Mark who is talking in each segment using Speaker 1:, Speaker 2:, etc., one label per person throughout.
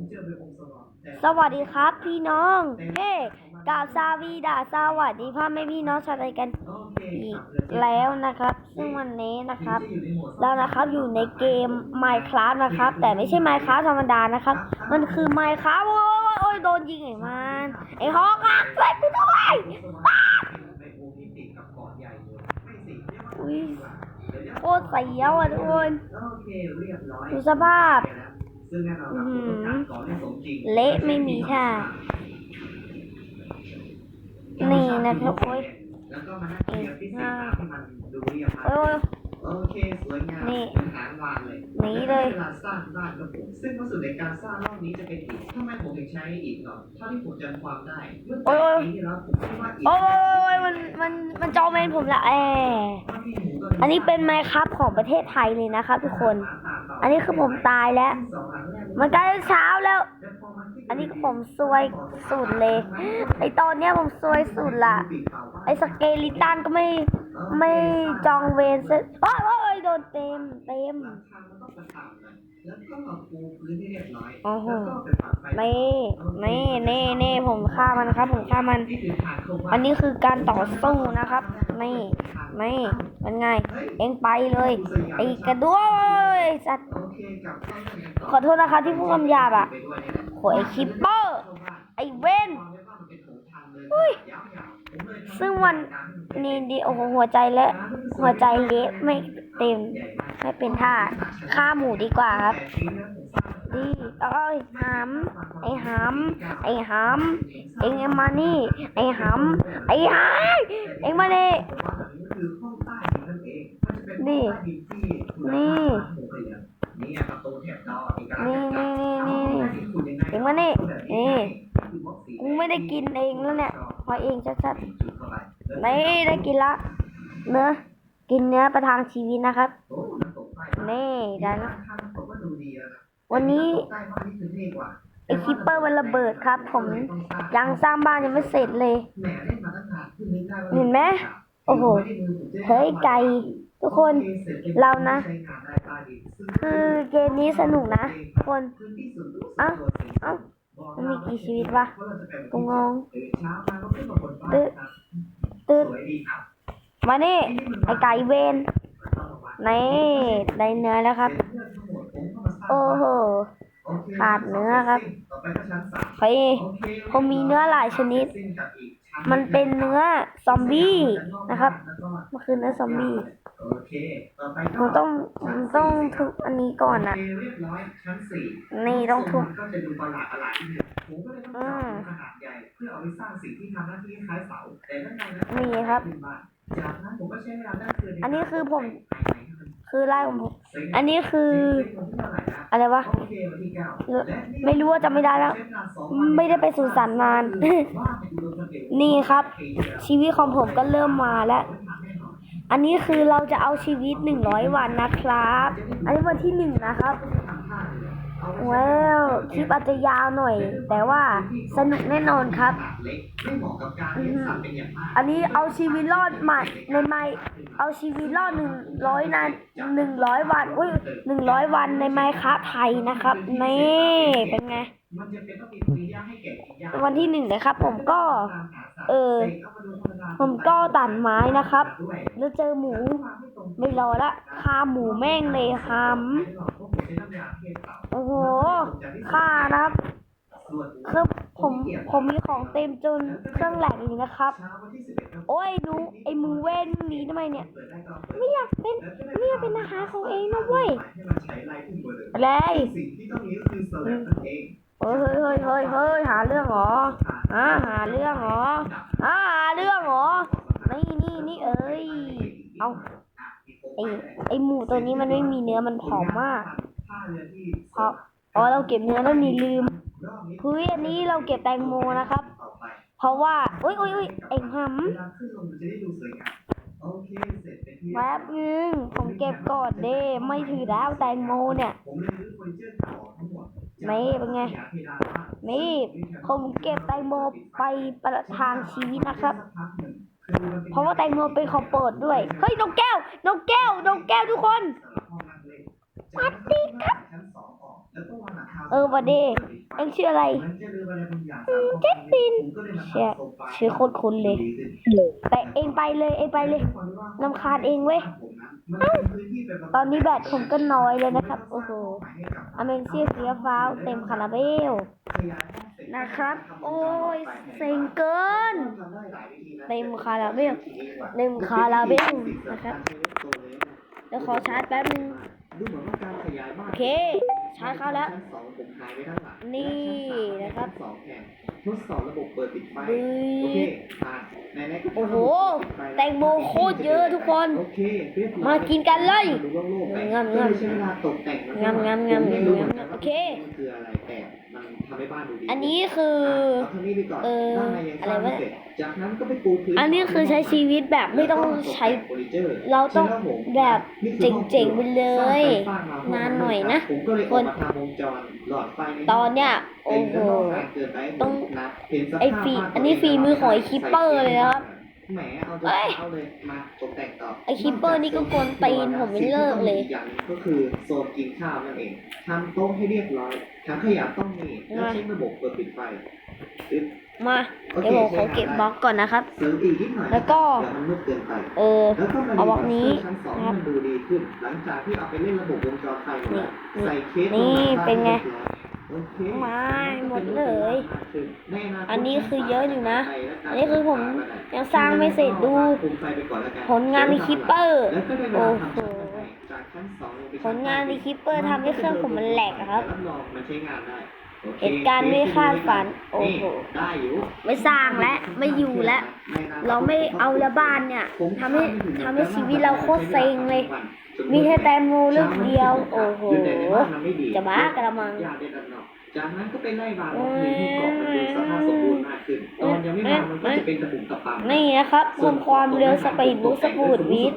Speaker 1: สว่างแต่
Speaker 2: สวัสดีครับพี่น้อง เฮ้กาบซาวีดาสวัสดีพ่อแม่พี่น้องชาวไทยกัน
Speaker 1: โอเค
Speaker 2: อีก
Speaker 1: ครับ
Speaker 2: แล้วนะครับ ซึ่งวันนี้นะครับ
Speaker 1: ที่อยู่ในโหมด
Speaker 2: เรานะครับอยู่ในเกม Minecraft นะครับ แต่ไม่ใช่ Minecraft ธรรมดานะครับ มันคือ Minecraft โอ้ยโอ้ยโดนยิงไอ้มันไอ้ฮอกอะช่วยกูด้วย
Speaker 1: ในโอที่ติดกับเกาะใหญ่เลยไม่สิเรียกว่า
Speaker 2: อุ้ย
Speaker 1: เดี๋ยวเดี๋ยว
Speaker 2: โคตรเสียวอะทุกคน
Speaker 1: โอเคเรียบร้อย
Speaker 2: ดูสภาพ
Speaker 1: ซึ่งแน่นอนครับ
Speaker 2: อื้อหือ
Speaker 1: การก่อให้สมจริง
Speaker 2: เละไม่มีท่านี่นะครับโอ้ย
Speaker 1: แล้วก็มานั่งเรียงที่สีฟ้าให้มันดูเรียบร้อย
Speaker 2: โอ้ย
Speaker 1: โอเคสวยงาม
Speaker 2: นี่
Speaker 1: เป็นฐานวางเลย
Speaker 2: หนีเลย
Speaker 1: เวลาสร้างบ้านครับผมซึ่งวัสดุในการสร้างรอบนี้จะเป็นอิฐทำไมผมถึงใช้อิฐเนาะเท่าที่ผมจำความได้เมื่อแปดปีที่แล้วผมคิดว่าอิฐ
Speaker 2: โอ้ยมันมันมันจอเมนผมละแออันนี้เป็นไมครับของประเทศไทยเลยนะครับทุกคน อันนี้คือผมตายแล้ว มันใกล้เช้าแล้ว อันนี้ผมซวยสุดเลย ไอตอนเนี้ยผมซวยสุดละไอสเกลิตันก็ไม่ไม่จองเวรเสร็จโอ้ยโอ้ยโดนเต็มเต็ม
Speaker 1: แล้วก็ปูพื้นให้เรียบร้อย
Speaker 2: โอ้โห
Speaker 1: แล้วก็ไปปักไฟ
Speaker 2: นี่นี่นี่นี่ผมฆ่ามันครับ ผมฆ่ามัน
Speaker 1: นี่คือฐานโครง
Speaker 2: อันนี้คือการต่อสู้นะครับนี่นี่มันไง เองไปเลย ไอกระด้วยสัตว์
Speaker 1: โอเคกลับเข้าเรื่องกันต่
Speaker 2: ขอโทษนะคะที่พูดคำหยาบอะ
Speaker 1: ไปด้วยเนี่ยนะ
Speaker 2: โหไอคิปเปอร์ไอเว้น อุ้ย ซึ่งวันนี่ดีโอ้โหหัวใจและ หัวใจเละไม่ เต็มไม่เป็นท่าฆ่าหมูดีกว่าครับดีเอ้ยหำไอ้หำไอ้หำเอ็งเอามานี่ ไอ้หำไอ้หำเอ็งมานี่นี่นี่
Speaker 1: นี่
Speaker 2: นี่นี่นี่นี่เอ็งมานี่นี่กูไม่ได้กินเองแล้วเนี่ยพอเองชัดๆนี่ได้กินละเนื้อ กินเนื้อประทังชีวิตนะครับ นี่ได้แล้ววันนี้ไอคิปเปอร์มันระเบิดครับ ผมยังสร้างบ้านยังไม่เสร็จเลยเห็นไหมโอ้โหเฮ้ยไก่ทุกคนเรานะ คือเกมนี้สนุกนะคนเอ้าเอ้ามันมีกี่ชีวิตวะกูงงตึ๊ดตึ๊ด มานี่ไอไก่เวนนี่ได้เนื้อแล้วครับ โอ้โห ขาดเนื้อครับเฮ้ยผมมีเนื้อหลายชนิด มันเป็นเนื้อซอมบี้นะครับ มันคือเนื้อซอมบี้
Speaker 1: โอเคต่อไปก็
Speaker 2: มันต้องมันต้องทุบอันนี้ก่อน
Speaker 1: อ
Speaker 2: นะ
Speaker 1: นี่
Speaker 2: ต้องทุบ
Speaker 1: มันก็จะดูประหลาดประหลาดนิดนึงผมก็เลยต้องเจาะขนาดใหญ่เพื่อเอาไปสร้างสิ่งที่ทำหน้าที่คล้ายเสาแต่ด้านในนั้น
Speaker 2: นี่ครับ
Speaker 1: จากนั้นผมก็ใช้เวลานั่งคืน
Speaker 2: อันนี้คือผม คือไล่ของผมอันนี้คือ อะไรวะ
Speaker 1: โอเควันที่เก้า
Speaker 2: ไม่รู้ว่าจำไม่ได้แล้ว ไม่ได้ไปสู่สารนาน นี่ครับ ชีวิตของผมก็เริ่มมาแล้ว อันนี้คือเราจะเอาชีวิตหนึ่งร้อยวันนะครับ อันนี้วันที่หนึ่งนะครับ ว้าวคลิปอาจจะยาวหน่อย แต่ว่าสนุกแน่นอนครับ อันนี้เอาชีวิตรอดมาในไม่เอาชีวิตรอดหนึ่งร้อยนานหนึ่งร้อยวันอุ้ยหนึ่งร้อยวันในไมค้าไทยนะครับนี่เป็นไงวันที่หนึ่งนะครับ ผมก็ เออผมก็ตัดไม้นะครับ แล้วเจอหมู ไม่รอละฆ่าหมูแม่งเลยหำโอ้โหฆ่านะครับคือผมผมมีของเต็มจนเครื่องแหลกอยู่นะครับ โอ้ยดูไอ้มือเว้นหนีทำไมเนี่ย ไม่อยากเป็นไม่อยากเป็นอาหารของเองนะเว้ยอะไร
Speaker 1: สิ่งที่ต้องมีก็คือสลับนั่นเฮ้
Speaker 2: ยเฮ้ยเฮ้ยเฮ้ยหาเรื่องเหรออ่าหาเรื่องเหรออ่าหาเรื่องเหรอนี่นี่นี่เอ้ยเอา อไอหมูตัวนี้มันไม่มีเนื้อมันผอมมากเพราะอ๋อเราเก็บเนื้อแล้วนี่ลืมเฮ้ยอันนี้เราเก็บแตงโมนะครับ เพราะว่าอุ้ยอุ้ยอุ้ยไอ้ห
Speaker 1: เวลาขึ้นลงมันจะได้ดูสวยงามโอเคเสร็จเป็นที่ำ
Speaker 2: แป๊บนึงผมเก็บก่อนเด้ไม่ถือแล้วแตงโมเนี่ย
Speaker 1: ผมเลยรื้อเฟอร์นิเจอร์เก่าทั้งหมด
Speaker 2: นี่เป็นไงนี่ผมเก็บแตงโมไปประทางชีวิตนะครับ เพราะว่าแตงโมเป็นของโปรดด้วย เฮ้ยนกแก้วนกแก้วนกแก้วทุกคน
Speaker 1: สวัสดีครับชั้นสอออกแล้วก็วางหลังคา
Speaker 2: เออวันดีเอ็งชื่ออะไร
Speaker 1: เจ็ดปิน
Speaker 2: เชี่ยชื่อโคตรคุ้นเลย แต่เองไปเลยเองไปเลยนำคาญเองเว้ยตอนนี้แบตผมก็น้อยเลยนะครับ โอ้โหอเมนเซียเสียฟ้าเต็มคาราเบล นะครับ โอ้ยเซ็งเกินเต็มคาราเบลเต็มคาราเบลนะครับเดี๋ยวขอชาร์จแป๊บนึง
Speaker 1: ดูเหมือนว่าการขยายบ้าน
Speaker 2: โอเค ชาร์จเข้าแล้ว
Speaker 1: ชั้นสองผมหายไปข้างหลัง
Speaker 2: นี่นะครับ
Speaker 1: ชั้นสองแทนทดสอบระบบเปิดปิดไฟ
Speaker 2: บึ้
Speaker 1: โอเค
Speaker 2: ย
Speaker 1: ผ่านไหนๆก็
Speaker 2: โอ้โห แตงโมโคตรเยอะทุกคน
Speaker 1: โอเคเรียบร้อย
Speaker 2: มากินกันเลย
Speaker 1: ดูโล่งๆไป
Speaker 2: งามๆ
Speaker 1: ก็เลยใช้เวลาตกแต่งมัน
Speaker 2: งามๆงามๆ
Speaker 1: ผมไม่รู้เหมือนกัน
Speaker 2: โอ
Speaker 1: ว่า
Speaker 2: เค
Speaker 1: ทำให้บ้านดูดี
Speaker 2: อันนี้คือ
Speaker 1: เอาเท่านี้ไปก่อน
Speaker 2: เออ
Speaker 1: ด้านในยังสร้าง
Speaker 2: อะไร
Speaker 1: ไม่
Speaker 2: วะ
Speaker 1: เสร็จจากนั้นก็ไปปูพื้น
Speaker 2: อันนี้คือใช้ชีวิตแบบไม่ต้องใช้เราต้องแบบเจ๋งๆไปเลยนานหน่อยนะ
Speaker 1: ผมก็เลยออกมาทำวงจรหลอดไฟใน
Speaker 2: ตอนเนี้ยโอ้โหต้
Speaker 1: ต้
Speaker 2: อ
Speaker 1: องงนะเห็นสภาพ
Speaker 2: ไอ้ฝี
Speaker 1: บ้า
Speaker 2: อันนี้ฝีมือของไอ้คิปเปอร์เลยนะครับ
Speaker 1: แหมเอา
Speaker 2: เอ้
Speaker 1: จะ
Speaker 2: ย
Speaker 1: เอาเลย มาตกแต่งต่อ
Speaker 2: ไอ้คิปเปอร์นี่ก็กวนตีนผมไม่เลิกเลย
Speaker 1: สิ่งที่ต้องมีอีกอย่างหนึ่งก็คือโซนกินข้าวนั่นเองทำโต๊ะให้เรียบร้อยถังขยะต้องมีแล้วเช็คระบบเปิดปิดไฟอึ๊บ
Speaker 2: มา
Speaker 1: โอ
Speaker 2: เดี๋ยวผมขอเก็บบล็อกก่อนนะครับ
Speaker 1: เสริมอีกนิดหน่อย
Speaker 2: แล้วก็
Speaker 1: เดี๋ยวมันมืดเกินไป
Speaker 2: เออ
Speaker 1: แล้วก็มา
Speaker 2: เอาบล็อกนี้
Speaker 1: ชั้นสอง
Speaker 2: ครับ
Speaker 1: ให้มันดูดีขึ้นหลังจากที่เอาไปเล่นระบบวงจรไฟหมดแล้ว
Speaker 2: นี่
Speaker 1: ใส่เคส
Speaker 2: นี่
Speaker 1: ลงมา
Speaker 2: เป็นไง
Speaker 1: โอเค
Speaker 2: มาหมดเลย
Speaker 1: ในาคต
Speaker 2: อันนี้คือเยอะอยู่นะ
Speaker 1: ไฟและการ
Speaker 2: อันนี้คือผมยังสร้างไม่เสร็จดู
Speaker 1: คุมไฟไปก่อนแล้วกัน
Speaker 2: ผลงานในคิปเปอร์
Speaker 1: แล้วก็ได้เว
Speaker 2: โอ้
Speaker 1: ลา
Speaker 2: โห
Speaker 1: ทำชั้นบันไดจากชั้นสองลงไป
Speaker 2: ผลงานในคิปเปอร์ทำให้เครื่องผมมันแหลกอะครับ
Speaker 1: รับรองมันใช้งานได้โอค
Speaker 2: เหตุการณ์ไม่คาดฝัน โอ้โห
Speaker 1: นี่ได้อยู่
Speaker 2: ไม่สร้างและไม่อยู่และ เราไม่เอาละบ้านเนี่ยทำให้ทำให้ชีวิตเราโคตรเซ็งเลย มีแค่แตงโมลูกเดียว โอ้โห จะบ้ากระมัง
Speaker 1: ยาเด็ดอันนอกจากนั้นก็ไปไล่วางบล็อกนี้ให้เกาะมันดูสภาพสมบูรณ์มากขึ้น ตอนยังไม่วางมันก็จะเป็นตะปุ่มตะปัง
Speaker 2: นี่นะครับเพิ่มความเร็วสปีดบูสต์สปูดวิด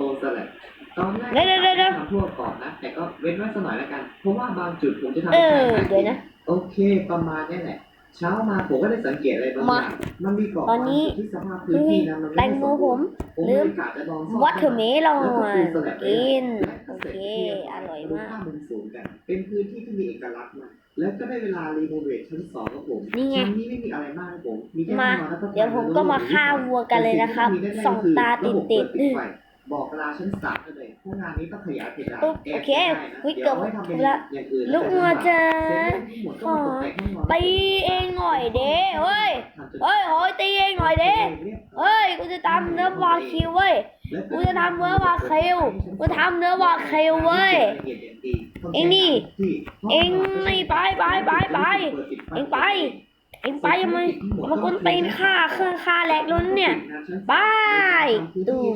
Speaker 1: ตอนแรก
Speaker 2: เดี๋ยวเดี๋ยวเดี๋ยว
Speaker 1: ทำทั่วก่อนนะ แต่ก็เว้นไว้สักหน่อยแล้วกัน เพราะว่าบางจุดผมจะทำ
Speaker 2: เอ
Speaker 1: ให้
Speaker 2: อ
Speaker 1: ใช้
Speaker 2: เดี๋ยวนะ
Speaker 1: โอเคประมาณนี้แหละเช้ามาผมก็ได้สังเกตอะไรบางอย่างมันมีเกาะ
Speaker 2: ตอนนี้
Speaker 1: บางจุดที่สภาพพื้นที่นั้นมัน
Speaker 2: แต
Speaker 1: ไม่
Speaker 2: งโม
Speaker 1: สม
Speaker 2: ผ
Speaker 1: บูร
Speaker 2: ม
Speaker 1: ณ์ผม
Speaker 2: ลืม
Speaker 1: เลยกะจะลองซ่อม
Speaker 2: วัตเทอร์เมลอน
Speaker 1: แล้วก็ปูสแลบไว้
Speaker 2: กิน
Speaker 1: และ
Speaker 2: โอ
Speaker 1: ก็
Speaker 2: เค
Speaker 1: สร็จ
Speaker 2: อร่อย
Speaker 1: ดู
Speaker 2: มาก
Speaker 1: ภาพมุมสูงกันเป็นพื้นที่ที่มีเอกลักษณ์มาก แล้วก็ได้เวลารีโนเวทชั้นสองครับผม
Speaker 2: นี่ไง
Speaker 1: ชั้นนี้ไม่มีอะไรมากครับผมมีแค่
Speaker 2: มา
Speaker 1: ห้องนอนและก็
Speaker 2: เดี๋ยวผมก็มาฆ่าวัวกันเลยนะครับสองตาติดติด
Speaker 1: บอกเวลาชั้นสามกันเลยพวกงานนี้ต้องขยายเพดาน
Speaker 2: ปุ๊บ
Speaker 1: แบ
Speaker 2: โอเค
Speaker 1: ได้นะ
Speaker 2: อุ๊ย
Speaker 1: ดี๋ยวไว้ทำเป็น
Speaker 2: เกือบละ
Speaker 1: อย่างอื่น
Speaker 2: ลูกงัวจะ
Speaker 1: เสร็จแล้วทั้งหมดก็มาตกแต่งห้องนอน
Speaker 2: ตีเองหน่อยเด้เฮ้ยเฮ้ยโอ้ยตีเองหน่อยเด้เฮ้ย กูจะทำเนื้อวาคิวเว้ย กูจะทำเนื้อวาเคิวกูทำเนื้อวาเคิวเว้ย เอ็งนี่ เอ็งนี่ไปไปไปไป เอ็งไป เอ็งไปยังไงมากวนตีนฆ่าเครื่องฆ่าแหลกล้นเนี่ยบายตูม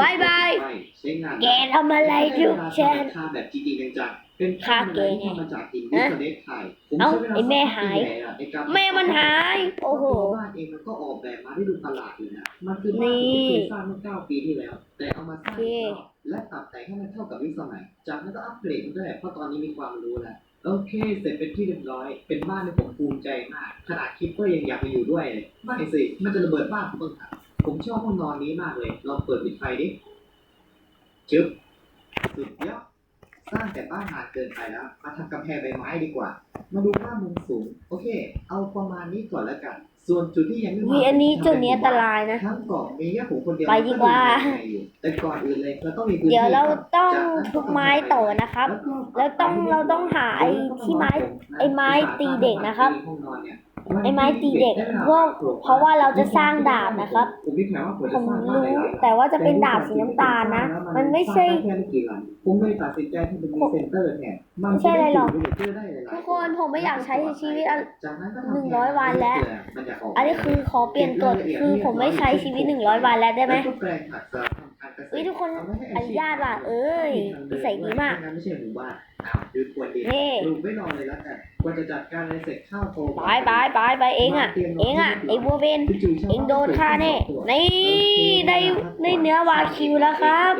Speaker 1: บา
Speaker 2: ยบาย
Speaker 1: ใช้า
Speaker 2: แกทำอะไรลูกฉัน
Speaker 1: ค่าแบบจริงๆจังๆเป็น
Speaker 2: ฆ่าแกไง
Speaker 1: ที่ทำมาจากหินดิสเนสไทยผม
Speaker 2: เอ้า
Speaker 1: ใช้วล
Speaker 2: ไอ้แม่หาย
Speaker 1: ในการ
Speaker 2: แม่มันหาย โอ้โห
Speaker 1: ตัวบ้านเองมันก็ออกแบบมาได้ดูประหลาดอยู่นะมันคือบ้านที่เคยสร้างเมื่อเก้าปีที่แล้ว แต่เอามาสร้างอีกรอบและปรับแต่งให้มันเข้ากับยุคสมัย จากนั้นก็อัปเกรดมันด้วยเพราะตอนนี้มีความรู้แล้วโอเค เสร็จเป็นที่เรียบร้อย เป็นบ้านที่ผมภูมิใจมาก ขนาดคิปเปอร์ยังอยากมาอยู่ด้วยเลยไม่สิ มันจะระเบิดบ้านผมบ้างครับผมชอบห้องนอนนี้มากเลย ลองเปิดปิดไฟดิ ชึบ สุดยอด สร้างแต่บ้านหนาเกินไปแล้ว มาทำกำแพงใบไม้ดีกว่า มาดูภาพมุมสูง โอเค เอาประมาณนี้ก่อนแล้วกัน ส่วนจุดที่ยังไม่
Speaker 2: วีอันนี้จุดนี้อันตรายนะ
Speaker 1: ทั้งเกาะมีแค่ผมคนเดียว
Speaker 2: ไปดีกว่า
Speaker 1: แต่ก่อนอื่นเลยเราต้องมีพื้นที่
Speaker 2: เดี๋ยวเราต้อง
Speaker 1: จากนั้น
Speaker 2: ทุบไม้ต่อนะครับ แล้วต้องเราต้องหาไอ้ที่ไม้ ไอ้ไม้ตีเด็กนะครับ ไอ้ไม้ตีเด็กเพราะเพราะว่าเราจะสร้างดาบนะครับ
Speaker 1: ผมมีแผนว่าผม
Speaker 2: ผ
Speaker 1: จะ
Speaker 2: ม
Speaker 1: สร้างบ้าน
Speaker 2: รู้
Speaker 1: หลายหลัง
Speaker 2: แต่ว่าจะเป็นดาบสีน้ำตาลนะ มันไม่ใช่
Speaker 1: สร้างด้แค่ไม่กี่หลังผมเลยตัดสินใจทำเป็นมีเซ็นเตอร์แทนมัน
Speaker 2: ไม่ใช่อะไรหรอก
Speaker 1: จด้ยู่ในเพื่อได้หลายๆ
Speaker 2: ทุกคนผมไม่อยากใช้ชีวิตอัน
Speaker 1: จากนั้นก็ทำ
Speaker 2: หนึ่งร้อยวันแล้ว
Speaker 1: มันจะก
Speaker 2: อันนี้คือขอเปลี่ยนกฎคือผมไม่ใช้ชีวิตหนึ่งร้อยวันแล้วได้ไหม
Speaker 1: แล้วก็แปลงผักสำหรับทำการเกษตร
Speaker 2: เฮ้ยทุกคน
Speaker 1: เให้
Speaker 2: อนุญาตว่ะเอ้ยนิสัยดีมาก
Speaker 1: ไม่ใช่หมู่บ้านอ้า วดูควรดี
Speaker 2: นี่
Speaker 1: ดูไม่นอนเลยแล้วกันกว่าจะจัดการอะไรเสร็จข้าวโต
Speaker 2: ไปไปไปไปเองอะ เองอะไอ้บัวเบนเองโดนฆ่าแน่นี่ได้ได้เนื้อวาคิวแล้วครับ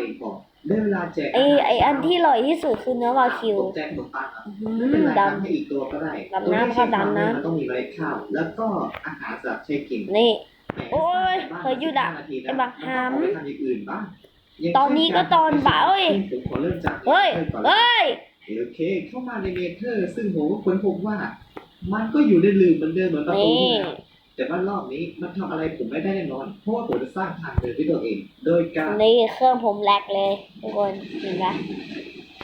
Speaker 1: ได้เวลาแจก
Speaker 2: ไอไออันที่อร่อยที่สุดคือเนื้อวาคิว
Speaker 1: ตกแจกขนมปังอะ
Speaker 2: อื
Speaker 1: ไม่เป็น
Speaker 2: ม
Speaker 1: ไร
Speaker 2: ด
Speaker 1: ทำให้อีกตัวก็ได้
Speaker 2: ดำน้ำครับดำน้ำ
Speaker 1: มันต้องมีเมล็ดข้าว แล้วก็อาหารสำหรับใช้กินำ
Speaker 2: นี่
Speaker 1: แหม
Speaker 2: โอ้ย
Speaker 1: บ้าน
Speaker 2: เคยหยุดอะ
Speaker 1: นาทีน
Speaker 2: ไอ้บักหำ
Speaker 1: นต้องเอาไปทำอย่างอื่นบ้างย่าง
Speaker 2: ตอนนี้ก็ตอนบ่ายเอ้ย
Speaker 1: ผมขอเริ่มจาก
Speaker 2: เฮ้ย
Speaker 1: ก่อน
Speaker 2: เฮ้ย
Speaker 1: โอเค เข้ามาในเนเธอร์ ซึ่งผมก็ค้นพบว่า มันก็อยู่ในลืมเหมือนเดิมเหมือนประตู
Speaker 2: นี่
Speaker 1: นี่แหละแต่ว่ารอบนี้มันทำอะไรผมไม่ได้แน่นอน เพราะว่าผมจะสร้างทางเดินด้วยตัวเอง โดยการ
Speaker 2: นี่เครื่องผมแลกเลยทุกคนเห็นไหม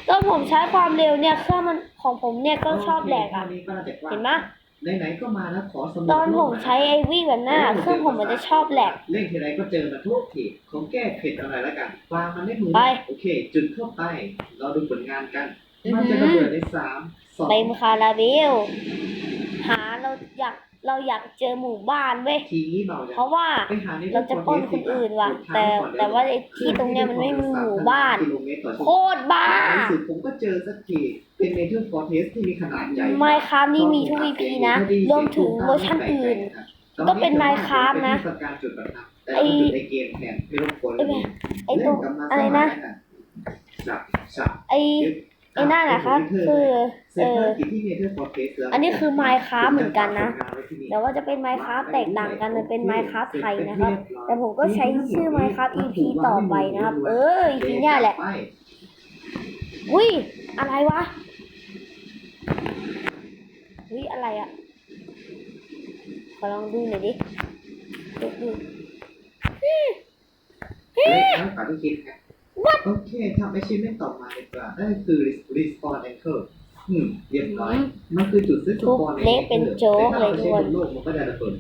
Speaker 2: ตอนผมใช้ความเร็วเนี่ยเครื่องมันของผมเนี่ยก็ชอบแหลกอะ
Speaker 1: โเคท่านี้ก็น่าจะกว้าง
Speaker 2: เห็นไหม
Speaker 1: ไหนๆก็มาแล้วขอสมุด
Speaker 2: ตอนผมใช้ไอ้วิ่งแบบหน้าเครื่องผมมันจะชอบแหลก
Speaker 1: เล่นทีไรก็เจอมันทุกทีของแก้เผ็ดอะไรแล้วกันวางมันได้มือ
Speaker 2: ไป
Speaker 1: โอเค จุดเข้าไปเราดูผลงานกัน
Speaker 2: อือหือ
Speaker 1: มันจะระเบิดในสามสอง
Speaker 2: เต็มคาราเบล หาเราอยากเราอยากเจอหมู่บ้านเว้ย
Speaker 1: ทีนี้เบาจัง
Speaker 2: เพราะว่า
Speaker 1: ไปหาใน
Speaker 2: เราจะปล้นคนอื่นว่ะ แต่แต่ว่าไอ้ที่ตรงเนี้ยมันไม่มีหมู่บ้าน
Speaker 1: กิโลเมตรต่อชั่ว
Speaker 2: โค
Speaker 1: โมง
Speaker 2: ตรบ้า
Speaker 1: ในที่สุดผมก็เจอสักทีเป็นเนเธอร์ฟอร์เทสที่มีขนาดใหญ่
Speaker 2: ไมค์ครับนี่มีทุก EP นะรวมถึงเวอร์ชันอื่น ก็เป็น Minecraft นะ
Speaker 1: เป็นเทศกาลจุดประทัดแต่
Speaker 2: ไอ้
Speaker 1: เราจุดในเกมแทนไม่รบกวน
Speaker 2: ไอ้แบบไอ้ตรง
Speaker 1: เล่นกับมั
Speaker 2: อะไรนะ
Speaker 1: จับจับ
Speaker 2: ไอ้ ไอ้นั่นนะครับคือ
Speaker 1: เสร็
Speaker 2: เอ
Speaker 1: จภาร
Speaker 2: อ
Speaker 1: กิจที่เนเธอร์ฟอร์เทสแล้ว
Speaker 2: อันนี้คือ Minecraft เหมือนกันนะแต่ว่าจะเป็น Minecraft แตกต่างกันมันเป็น Minecraft ไทยนะครับ แต่ผมก็ใช้ชื่อ Minecraft EP ต่อไปนะครับ เออ EP เนี่ยแหละอุ้ยอะไรวะอุ้ยอะไรอะขอลองดูหน่อยดิดูดู
Speaker 1: เฮ้ยน้อง ฝากที่คิดครับโอเคทำ achievement ต่อมาดีกว่านั่นคือ respawn anchor อืมเรียบร้อย มันคือจุดซื้อสปอนใน
Speaker 2: ทุบเละเป็นโจ๊กเลยทุกคน
Speaker 1: แต่ถ้าราใช้บนโลกมันก็จะระเบิด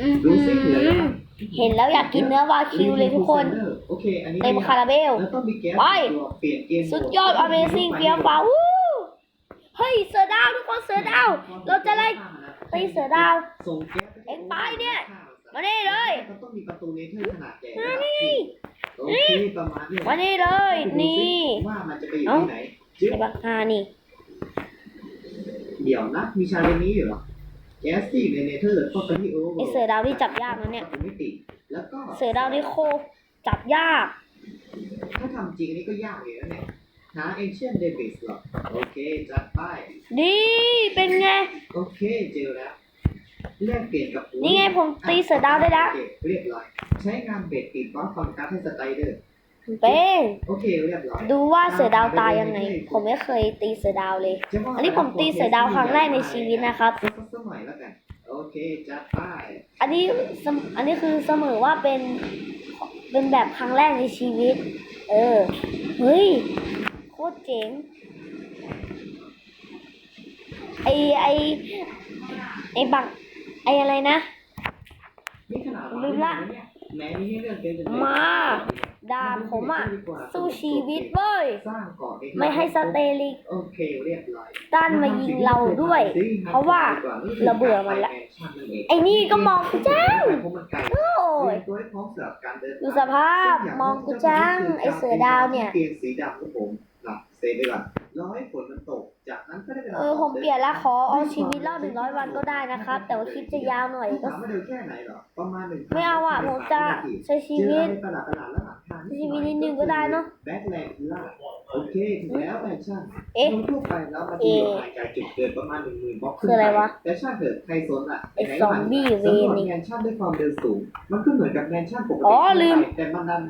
Speaker 2: อื้อ
Speaker 1: ดู
Speaker 2: หื
Speaker 1: สิเหลืออะไร
Speaker 2: อ
Speaker 1: บ้าง
Speaker 2: เห็นแล้วอยากกินเนื้อวาคิวเลยทุกคน
Speaker 1: โอเคอันนี้
Speaker 2: เต็มคาราเบล
Speaker 1: แล้วต้องมีแก๊ส
Speaker 2: ไป
Speaker 1: ตัวเปลี่ยนเกม
Speaker 2: สุดยอด Amazing เฟี้ยวฟ้าววู้เฮ้ยเสือดาวทุกคนเสือดาว เราจะไล่ตีเสือดาว
Speaker 1: ส่งแก๊ส
Speaker 2: เอ็งไปเนี่ย มานี่เลย
Speaker 1: มันต้อง มีประตูเนเธอร์ขนาดใหญ่
Speaker 2: มานี่
Speaker 1: โอเคประมาณนี้
Speaker 2: มานี่เลยนี่
Speaker 1: ว่ามันจะไปอยู่ที่ไหนจึ๊บ
Speaker 2: ไอ้บักฮานี่
Speaker 1: เดี๋ยวนะมีชาเลนจ์นี้อยู่เหรอแก๊สที่อยู่ในเนเธอร์ต้องไปที่โอเวอร์
Speaker 2: ไอ้เสือดาวที่จับยากนะเนี่ย
Speaker 1: มิติแล้วก็
Speaker 2: เสือดาวนี่โคตรจับยาก
Speaker 1: ถ้าทำจริงอันนี้ก็ยากเลยนะเนี่ยหา ancient debris หรอโอเคจัดไป
Speaker 2: นี่เป็นไง
Speaker 1: โอเคเจอแล้ว แลกเปลี่ยนกับปุ๋ย
Speaker 2: นี่ไงผมตีเสือดาวได้แล้ว
Speaker 1: โอเคเรียบร้อย ใช้งานเบ็ดติดบอสฟอนการ์ดให้สไตเดอร์
Speaker 2: เป็น
Speaker 1: โอเคเรียบร้อย
Speaker 2: ดูว่าเสือดาวตายยังไง ผมไม่เคยตีเสือดาวเลย
Speaker 1: จะว่า
Speaker 2: อันนี้ผมตีเสือดาวครั้งแรกในชีวิตนะครับ
Speaker 1: สักสมัยแล้วกัน โอเคจัดไป
Speaker 2: อันนี้เสมอันนี้คือเสมอว่าเป็น เป็นแบบครั้งแรกในชีวิต เออ เฮ้ย โคตรเจ๋ง ไอไอไอบัก ไออะไรนะ
Speaker 1: นี่ขนาด
Speaker 2: ลืมละ
Speaker 1: เนี่ยแม้นี่ให้เลือกเป็นเป็น
Speaker 2: มาดาบผมอะสู้ชีวิตเว้ย
Speaker 1: สร้างเกาะเอง
Speaker 2: ไม่ให้สเตลิก
Speaker 1: โอเคเรียบร้อย
Speaker 2: ต้านมายิงเราด้วย เพราะว่าเราเบื่อมันละ ไอ้นี่ก็มองกูจัง
Speaker 1: เพราะมันไกล
Speaker 2: โอ้ย
Speaker 1: ตัวให้พร้อมสำหรับการเดิน
Speaker 2: ดูสภาพมองกูจัง ไอ้เสือดาวเนี่ย
Speaker 1: เปลี่ยนสีดำของผมนะ เซฟไปก่อนรอให้ฝนมันตก จากนั้นก็ได้เวลา
Speaker 2: เออผมเปลี่ยนละขอเอาชีวิตรอดหนึ่งร้อยวันก็ได้นะครับ แต่ว่าคลิปจะยาวหน่อยก็
Speaker 1: ถามว่าเร็วแค่ไหนเหรอประมาณหนึ่ง
Speaker 2: ไม่เอาอะผมจะใช้ชีวิต
Speaker 1: เจออะไรประหลาดประหลาดๆแล้วหลังทาง
Speaker 2: ชีวิตนิดนึงก็ได้เนอะ
Speaker 1: แบ็คแลนด์ล่าโอเคถึงแล้วแฟชั่น
Speaker 2: เอ๊ะ
Speaker 1: โดยทั่วไปแล้วมันจะอยู่ห่างจากจุดเกิดประมาณหนึ่งหมื่นบล็อกขึ้น
Speaker 2: คืออะไรวะ
Speaker 1: แต่ช่างเถิดใครสนอะ
Speaker 2: ไอ้
Speaker 1: หน
Speaker 2: ซอมบี้เว
Speaker 1: สำรวจ
Speaker 2: นี่
Speaker 1: แมนชั่นด้วยความเร็วสูง มันก็เหมือนกับแมนชั่นปกติ
Speaker 2: อ๋อลืม
Speaker 1: แต่มันดัน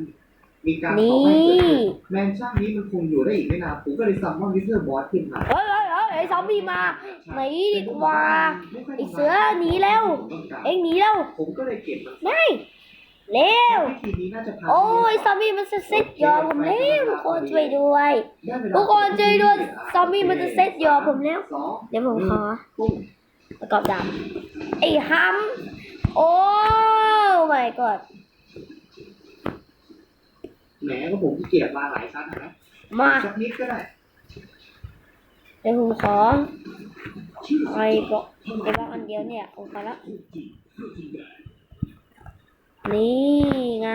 Speaker 1: มีการ
Speaker 2: นี่
Speaker 1: ขอให้เกิดขึ้นแมนชั่นนี้มันคงอยู่ได้อีกไม่นานผมก็เลยซัมมอนวิเทอร์บอสขึ้นมา
Speaker 2: เฮ้ยเฮ้ยเฮ้ยไอ้ซอมบี้มาหนีดีกว่าไอ้เสือหนีแล้ว เอ็งหนีแล้ว
Speaker 1: ผมก็เลยเก็บมัน
Speaker 2: ไม่เร็ว
Speaker 1: วิธีนี้น่าจะพา
Speaker 2: โอ้ยซอมบี้มันจะเซ็ตยอผมแล้วทุกคนช่วยด้วย
Speaker 1: ได้เวลา
Speaker 2: ทุกคนช่วยด้วยซอมบี้มันจะเซ็ตยอผมแล้ว
Speaker 1: สอง
Speaker 2: เดี๋ยวผมขอ
Speaker 1: ปุ้ง
Speaker 2: ประกอบดาบไอ้ฮัมโอ้ my god
Speaker 1: แหมก็ผมขี้เกียจมาหลายชั้นนะ
Speaker 2: มา
Speaker 1: สักนิดก็ได้
Speaker 2: เดี๋ยวผมขอไอ้บล็อกไอ้บล็อกอันเดียวเนี่ยผมขอละนี่ไง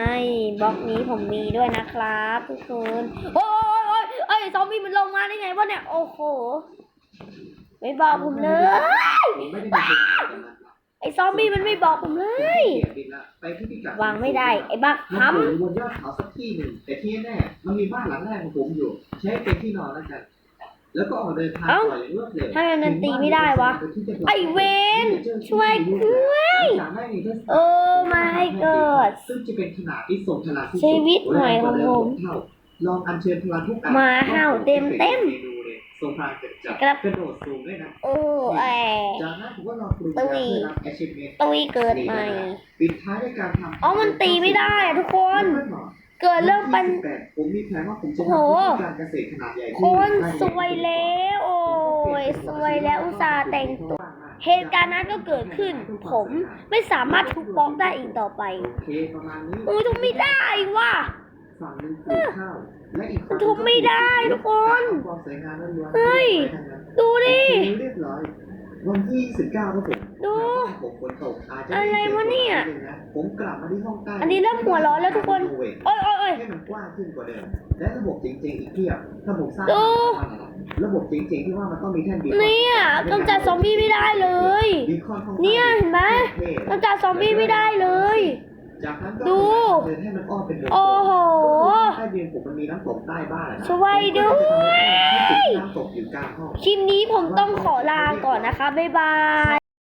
Speaker 2: บล็อกนี้ผมมีด้วยนะครับทุกคนโอ้ยโอ้ยโอ้ยเอ้ยซอมบี้มันลงมาได้ไงวะเนี่ยโอ้โหไม่บอกผมเลย
Speaker 1: อก
Speaker 2: ไอ้ซอมบี้มันไม่บอกผมเลย
Speaker 1: เกียจบินละไปที่พิกัด
Speaker 2: วางไม่ได้ ไอ้บัก
Speaker 1: มัน
Speaker 2: ฮัม
Speaker 1: อยู่บนยอดเขาสักที่หนึ่งแต่ที่แน่ๆมันมีบ้านหลังแรกของผมอยู่ ใช้เป็นที่นอนแล้วกัน แล้วก็ออกเดินทางต่ออย่างรวดเร็ว
Speaker 2: ทำไมมันตีไม่ได้วะ ไอ้เวนช่วยด้วย
Speaker 1: จากได้ในเทศกาล
Speaker 2: โอ้ my god
Speaker 1: ซึ่งจะเป็นขนาดที่ทรงพลังที่
Speaker 2: ชีวิตใหม่ของผม
Speaker 1: เท่าลองอัญเชิญพลังทุกอัน
Speaker 2: มาห้าวเต็มเต็ม
Speaker 1: มนูเลย ทรงพลังจัดจัด
Speaker 2: ครับ
Speaker 1: กระโดดสูงด้วยนะ
Speaker 2: โอ้แอ
Speaker 1: จากนั้นผมก็ลองปรุงยาเพื่อรับ achievement
Speaker 2: ตุยเกิดใหม่
Speaker 1: ปิดท้ายด้วยการทำ
Speaker 2: อ๋อมันตีไม่ได้อะทุกคน
Speaker 1: แล้วก็หน่อย
Speaker 2: เกิดเรื่องปัญ
Speaker 1: วันที่18ผมมีแผนว่าผมจะ
Speaker 2: โอ้
Speaker 1: ทำ
Speaker 2: โห
Speaker 1: วิธีการเกษตรขนาดใหญ่
Speaker 2: ค
Speaker 1: ที่
Speaker 2: นสวยแล้วโอ้ยสวยแล้วอุตส่าห์แต่งตัวเหตุการณ์นั้นก็เกิดขึ้น ผมไม่สามารถทุบบล็อกได้อีกต่อไป
Speaker 1: โอเคประมาณนี้
Speaker 2: โอ้ยทุบไม่ได้ว่ะ
Speaker 1: ฝั่งหนึงปลูกข้าวและอีกฝั่งห
Speaker 2: ทุบไม่ได้ทุกคน
Speaker 1: การเอาความสวยงามล้วนๆ
Speaker 2: เฮ้ย
Speaker 1: ไปทางนั้น
Speaker 2: ดูดิ
Speaker 1: โอเคเรียบร้อยวันที่19ครับผม
Speaker 2: ดู
Speaker 1: ผมฝนตกอาจจะ
Speaker 2: อะไรวะเนี่ย
Speaker 1: ผมกลับมาที่ห้องใต้
Speaker 2: อันนี้เริ่มหัวร้อนแล้วทุกคน โอ้ยโอ้ยโอ้ย
Speaker 1: ให้มันกว้างขึ้นกว่าเดิม และระบบจริงๆอีกเพียบถ้าผมสร้าง
Speaker 2: ดู
Speaker 1: ระบบจริงๆที่ว่ามันต้องมีแท่นบีคอน
Speaker 2: เนี่ยกำจัดซอมบี้ไม่ได้เลย
Speaker 1: บีคอนข้างใต้
Speaker 2: เนี่ยเห็นไหมกำจัดซอมบี้ไม่ได้เลย
Speaker 1: จากนั้นก็
Speaker 2: ดู
Speaker 1: เดินให้มันอ้อมเป็นวงกลม
Speaker 2: โอ้โห
Speaker 1: ใต้ดินผมมันมีน้ำตกใต้บ้านอะนะ
Speaker 2: ช่วยด้วย
Speaker 1: น้ำตกอยู่กลางห้อง
Speaker 2: คลิปนี้ผมต้องขอลาก่อนนะคะ บ๊ายบาย